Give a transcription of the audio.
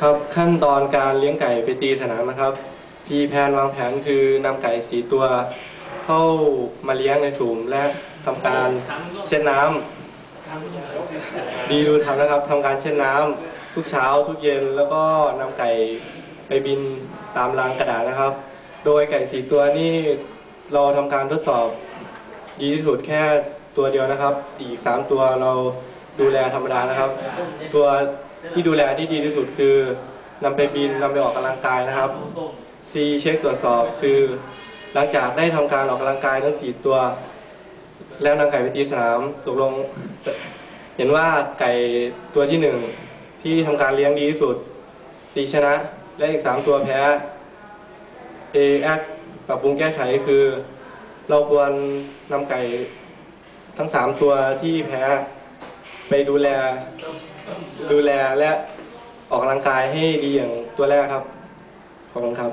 ครับขั้นตอนการเลี้ยงไก่ไปตีสนามนะครับ พี่แพนวางแผนคือนำไก่สีตัวเข้ามาเลี้ยงในสุ่มและทำการเช็ดน้ำดีดูทำนะครับทำการเช็ดน้ำทุกเช้าทุกเย็นแล้วก็นำไก่ไปบินตามรางกระดาษนะครับ โดยไก่สีตัวนี่เราทำการทดสอบ ดีที่สุดแค่ตัวเดียวนะครับ อีกสามตัวเราดูแลธรรมดานะครับ ตัว ที่ดูแลที่ดีที่สุดคือนำไปบินนำไปออกกำลังกายนะครับ C เช็คตรวจสอบคือ หลังจากได้ทำการออกกำลังกายทั้งสี่ตัว แล้วนำไก่ไปตีสนามตกลง เห็นว่าไก่ตัวที่หนึ่งที่ทำการเลี้ยงดีที่สุดตีชนะ และอีกสามตัวแพ้ A แอคปรับปรุงแก้ไขคือ เราควรนำไก่ทั้งสามตัวที่แพ้ ไปดูแล ดูแลและออกกำลังกายให้ดีอย่างตัวแรกครับ ขอบคุณครับ